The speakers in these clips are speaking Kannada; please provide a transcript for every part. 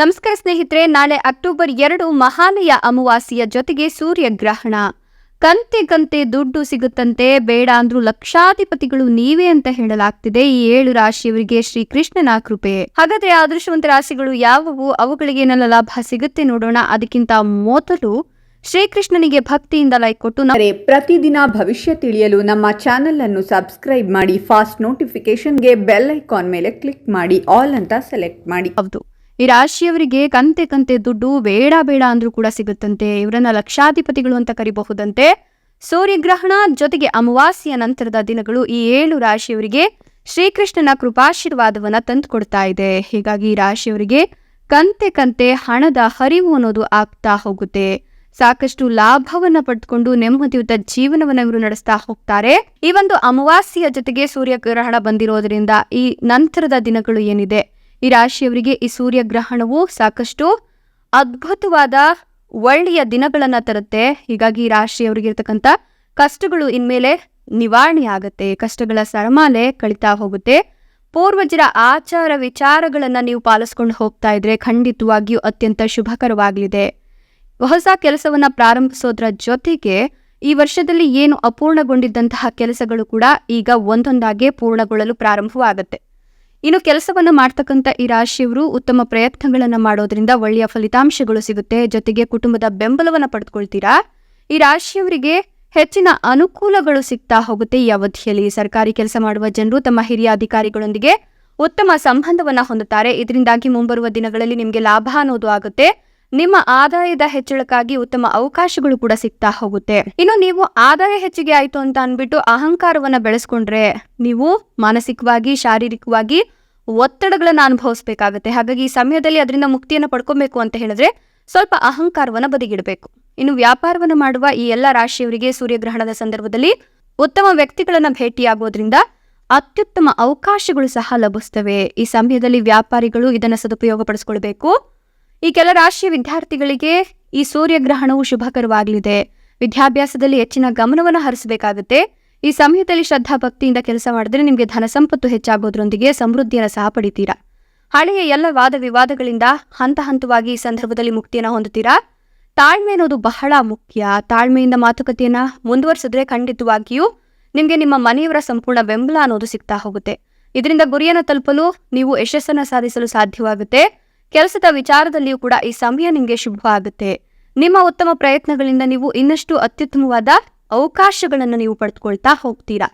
ನಮಸ್ಕಾರ ಸ್ನೇಹಿತರೆ ನಾಳೆ ಅಕ್ಟೋಬರ್ ಎರಡು ಮಹಾಲಯ ಅಮಾವಾಸ್ಯೆಯ ಜೊತೆಗೆ ಸೂರ್ಯಗ್ರಹಣ. ಕಂತೆ ಕಂತೆ ದುಡ್ಡು ಸಿಗುತ್ತಂತೆ ಬೇಡ ಅಂದ್ರೂ ಲಕ್ಷಾಧಿಪತಿಗಳು ನೀವೇ ಅಂತ ಹೇಳಲಾಗ್ತಿದೆ ಈ ಏಳು ರಾಶಿಯವರಿಗೆ ಶ್ರೀಕೃಷ್ಣನ ಕೃಪೆ. ಹಾಗಾದ್ರೆ ಅದೃಷ್ಟವಂತ ರಾಶಿಗಳು ಯಾವುವು? ಅವುಗಳಿಗೆ ಏನೆಲ್ಲ ಲಾಭ ಸಿಗುತ್ತೆ ನೋಡೋಣ. ಅದಕ್ಕಿಂತ ಮೊದಲು ಶ್ರೀಕೃಷ್ಣನಿಗೆ ಭಕ್ತಿಯಿಂದ ಲೈಕ್ ಕೊಟ್ಟು ನಾವು ಪ್ರತಿದಿನ ಭವಿಷ್ಯ ತಿಳಿಯಲು ನಮ್ಮ ಚಾನೆಲ್ ಅನ್ನು ಸಬ್ಸ್ಕ್ರೈಬ್ ಮಾಡಿ ಫಾಸ್ಟ್ ನೋಟಿಫಿಕೇಶನ್ಗೆ ಬೆಲ್ ಐಕಾನ್ ಮೇಲೆ ಕ್ಲಿಕ್ ಮಾಡಿ ಆಲ್ ಅಂತ ಸೆಲೆಕ್ಟ್ ಮಾಡಿ. ಹೌದು. ಈ ರಾಶಿಯವರಿಗೆ ಕಂತೆ ಕಂತೆ ದುಡ್ಡು ಬೇಡ ಬೇಡ ಅಂದ್ರೂ ಕೂಡ ಸಿಗುತ್ತಂತೆ. ಇವರನ್ನ ಲಕ್ಷಾಧಿಪತಿಗಳು ಅಂತ ಕರಿಬಹುದಂತೆ. ಸೂರ್ಯಗ್ರಹಣ ಜೊತೆಗೆ ಅಮಾವಾಸ್ಯ ನಂತರದ ದಿನಗಳು ಈ ಏಳು ರಾಶಿಯವರಿಗೆ ಶ್ರೀಕೃಷ್ಣನ ಕೃಪಾಶೀರ್ವಾದವನ್ನ ತಂದುಕೊಡ್ತಾ ಇದೆ. ಹೀಗಾಗಿ ಈ ರಾಶಿಯವರಿಗೆ ಕಂತೆ ಕಂತೆ ಹಣದ ಹರಿವು ಅನ್ನೋದು ಆಗ್ತಾ ಹೋಗುತ್ತೆ. ಸಾಕಷ್ಟು ಲಾಭವನ್ನ ಪಡೆದುಕೊಂಡು ನೆಮ್ಮದಿಯುತ ಜೀವನವನ್ನ ಇವರು ನಡೆಸ್ತಾ ಹೋಗ್ತಾರೆ. ಈ ಒಂದು ಅಮಾವಾಸ್ಯ ಜೊತೆಗೆ ಸೂರ್ಯಗ್ರಹಣ ಬಂದಿರೋದ್ರಿಂದ ಈ ನಂತರದ ದಿನಗಳು ಏನಿದೆ? ಈ ರಾಶಿಯವರಿಗೆ ಈ ಸೂರ್ಯಗ್ರಹಣವು ಸಾಕಷ್ಟು ಅದ್ಭುತವಾದ ಒಳ್ಳೆಯ ದಿನಗಳನ್ನು ತರುತ್ತೆ. ಹೀಗಾಗಿ ಈ ರಾಶಿಯವರಿಗೆ ಇರ್ತಕ್ಕಂಥ ಕಷ್ಟಗಳು ಇನ್ಮೇಲೆ ನಿವಾರಣೆ ಆಗುತ್ತೆ. ಕಷ್ಟಗಳ ಸರಮಾಲೆ ಕಳಿತಾ ಹೋಗುತ್ತೆ. ಪೂರ್ವಜರ ಆಚಾರ ವಿಚಾರಗಳನ್ನು ನೀವು ಪಾಲಿಸ್ಕೊಂಡು ಹೋಗ್ತಾ ಇದ್ರೆ ಖಂಡಿತವಾಗಿಯೂ ಅತ್ಯಂತ ಶುಭಕರವಾಗಲಿದೆ. ಹೊಸ ಕೆಲಸವನ್ನ ಪ್ರಾರಂಭಿಸೋದ್ರ ಜೊತೆಗೆ ಈ ವರ್ಷದಲ್ಲಿ ಏನು ಅಪೂರ್ಣಗೊಂಡಿದ್ದಂತಹ ಕೆಲಸಗಳು ಕೂಡ ಈಗ ಒಂದೊಂದಾಗೆ ಪೂರ್ಣಗೊಳ್ಳಲು ಪ್ರಾರಂಭವಾಗುತ್ತೆ. ಇನ್ನು ಕೆಲಸವನ್ನು ಮಾಡ್ತಕ್ಕಂಥ ಈ ರಾಶಿಯವರು ಉತ್ತಮ ಪ್ರಯತ್ನಗಳನ್ನು ಮಾಡೋದ್ರಿಂದ ಒಳ್ಳೆಯ ಫಲಿತಾಂಶಗಳು ಸಿಗುತ್ತೆ. ಜೊತೆಗೆ ಕುಟುಂಬದ ಬೆಂಬಲವನ್ನ ಪಡೆದುಕೊಳ್ತೀರಾ ಈ ರಾಶಿಯವರಿಗೆ ಹೆಚ್ಚಿನ ಅನುಕೂಲಗಳು ಸಿಗ್ತಾ ಹೋಗುತ್ತೆ. ಈ ಅವಧಿಯಲ್ಲಿ ಸರ್ಕಾರಿ ಕೆಲಸ ಮಾಡುವ ಜನರು ತಮ್ಮ ಹಿರಿಯ ಅಧಿಕಾರಿಗಳೊಂದಿಗೆ ಉತ್ತಮ ಸಂಬಂಧವನ್ನ ಹೊಂದುತ್ತಾರೆ. ಇದರಿಂದಾಗಿ ಮುಂಬರುವ ದಿನಗಳಲ್ಲಿ ನಿಮಗೆ ಲಾಭ ಅನ್ನೋದು ಆಗುತ್ತೆ. ನಿಮ್ಮ ಆದಾಯದ ಹೆಚ್ಚಳಕ್ಕಾಗಿ ಉತ್ತಮ ಅವಕಾಶಗಳು ಕೂಡ ಸಿಗ್ತಾ ಹೋಗುತ್ತೆ. ಇನ್ನು ನೀವು ಆದಾಯ ಹೆಚ್ಚಿಗೆ ಆಯ್ತು ಅಂತ ಅನ್ಬಿಟ್ಟು ಅಹಂಕಾರವನ್ನ ಬೆಳೆಸ್ಕೊಂಡ್ರೆ ನೀವು ಮಾನಸಿಕವಾಗಿ, ಶಾರೀರಿಕವಾಗಿ ಒತ್ತಡಗಳನ್ನ ಅನುಭವಿಸ್ಬೇಕಾಗುತ್ತೆ. ಹಾಗಾಗಿ ಈ ಸಮಯದಲ್ಲಿ ಅದರಿಂದ ಮುಕ್ತಿಯನ್ನು ಪಡ್ಕೊಬೇಕು ಅಂತ ಹೇಳಿದ್ರೆ ಸ್ವಲ್ಪ ಅಹಂಕಾರವನ್ನ ಬದಿಗಿಡಬೇಕು. ಇನ್ನು ವ್ಯಾಪಾರವನ್ನು ಮಾಡುವ ಈ ಎಲ್ಲ ರಾಶಿಯವರಿಗೆ ಸೂರ್ಯಗ್ರಹಣದ ಸಂದರ್ಭದಲ್ಲಿ ಉತ್ತಮ ವ್ಯಕ್ತಿಗಳನ್ನ ಭೇಟಿಯಾಗೋದ್ರಿಂದ ಅತ್ಯುತ್ತಮ ಅವಕಾಶಗಳು ಸಹ ಲಭಿಸ್ತವೆ. ಈ ಸಮಯದಲ್ಲಿ ವ್ಯಾಪಾರಿಗಳು ಇದನ್ನು ಸದುಪಯೋಗ ಪಡಿಸ್ಕೊಳ್ಬೇಕು ಈ ಕೆಲ ರಾಶಿಯ ವಿದ್ಯಾರ್ಥಿಗಳಿಗೆ ಈ ಸೂರ್ಯಗ್ರಹಣವು ಶುಭಕರವಾಗಲಿದೆ. ವಿದ್ಯಾಭ್ಯಾಸದಲ್ಲಿ ಹೆಚ್ಚಿನ ಗಮನವನ್ನು ಹರಿಸಬೇಕಾಗುತ್ತೆ. ಈ ಸಮಯದಲ್ಲಿ ಶ್ರದ್ಧಾ ಭಕ್ತಿಯಿಂದ ಕೆಲಸ ಮಾಡಿದ್ರೆ ನಿಮಗೆ ಧನ ಸಂಪತ್ತು ಹೆಚ್ಚಾಗೋದ್ರೊಂದಿಗೆ ಸಮೃದ್ಧಿಯನ್ನು ಸಹ ಪಡಿತೀರಾ? ಹಳೆಯ ಎಲ್ಲ ವಾದ ವಿವಾದಗಳಿಂದ ಹಂತ ಹಂತವಾಗಿ ಈ ಸಂದರ್ಭದಲ್ಲಿ ಮುಕ್ತಿಯನ್ನು ಹೊಂದುತ್ತೀರಾ? ತಾಳ್ಮೆ ಅನ್ನೋದು ಬಹಳ ಮುಖ್ಯ. ತಾಳ್ಮೆಯಿಂದ ಮಾತುಕತೆಯನ್ನ ಮುಂದುವರಿಸಿದ್ರೆ ಖಂಡಿತವಾಗಿಯೂ ನಿಮಗೆ ನಿಮ್ಮ ಮನೆಯವರ ಸಂಪೂರ್ಣ ಬೆಂಬಲ ಅನ್ನೋದು ಸಿಗ್ತಾ ಹೋಗುತ್ತೆ. ಇದರಿಂದ ಗುರಿಯನ್ನು ತಲುಪಲು ನೀವು ಯಶಸ್ಸನ್ನು ಸಾಧಿಸಲು ಸಾಧ್ಯವಾಗುತ್ತೆ. ಕೆಲಸದ ವಿಚಾರದಲ್ಲಿಯೂ ಕೂಡ ಈ ಸಮಯ ನಿಮಗೆ ಶುಭವಾಗುತ್ತೆ. ನಿಮ್ಮ ಉತ್ತಮ ಪ್ರಯತ್ನಗಳಿಂದ ನೀವು ಇನ್ನಷ್ಟು ಅತ್ಯುತ್ತಮವಾದ ಅವಕಾಶಗಳನ್ನು ನೀವು ಪಡೆದುಕೊಳ್ತಾ ಹೋಗ್ತೀರಾ.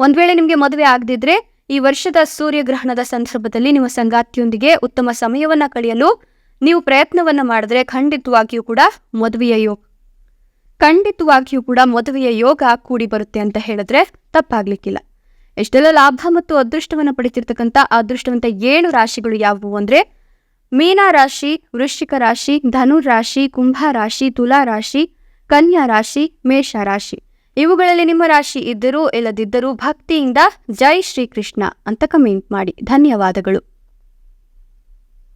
ಒಂದ್ ವೇಳೆ ನಿಮಗೆ ಮದುವೆ ಆಗದಿದ್ರೆ ಈ ವರ್ಷದ ಸೂರ್ಯಗ್ರಹಣದ ಸಂದರ್ಭದಲ್ಲಿ ನಿಮ್ಮ ಸಂಗಾತಿಯೊಂದಿಗೆ ಉತ್ತಮ ಸಮಯವನ್ನ ಕಳೆಯಲು ನೀವು ಪ್ರಯತ್ನವನ್ನ ಮಾಡಿದ್ರೆ ಖಂಡಿತವಾಗಿಯೂ ಕೂಡ ಮದುವೆಯ ಯೋಗ ಖಂಡಿತವಾಗಿಯೂ ಕೂಡ ಮದುವೆಯ ಯೋಗ ಕೂಡಿ ಬರುತ್ತೆ ಅಂತ ಹೇಳಿದ್ರೆ ತಪ್ಪಾಗ್ಲಿಕ್ಕಿಲ್ಲ. ಎಷ್ಟೆಲ್ಲ ಲಾಭ ಮತ್ತು ಅದೃಷ್ಟವನ್ನ ಪಡಿತಿರ್ತಕ್ಕಂಥ ಅದೃಷ್ಟವಂತ ಏಳು ರಾಶಿಗಳು ಯಾವುವು ಅಂದ್ರೆ ಮೀನ ರಾಶಿ, ವೃಶ್ಚಿಕ ರಾಶಿ ಧನು ರಾಶಿ, ಕುಂಭ ರಾಶಿ, ತುಲಾ ರಾಶಿ, ಕನ್ಯಾ ರಾಶಿ, ಮೇಷ ರಾಶಿ. ಇವುಗಳಲ್ಲಿ ನಿಮ್ಮ ರಾಶಿ ಇದ್ದರೂ ಇಲ್ಲದಿದ್ದರೂ ಭಕ್ತಿಯಿಂದ ಜೈ ಶ್ರೀಕೃಷ್ಣ ಅಂತ ಕಮೆಂಟ್ ಮಾಡಿ. ಧನ್ಯವಾದಗಳು.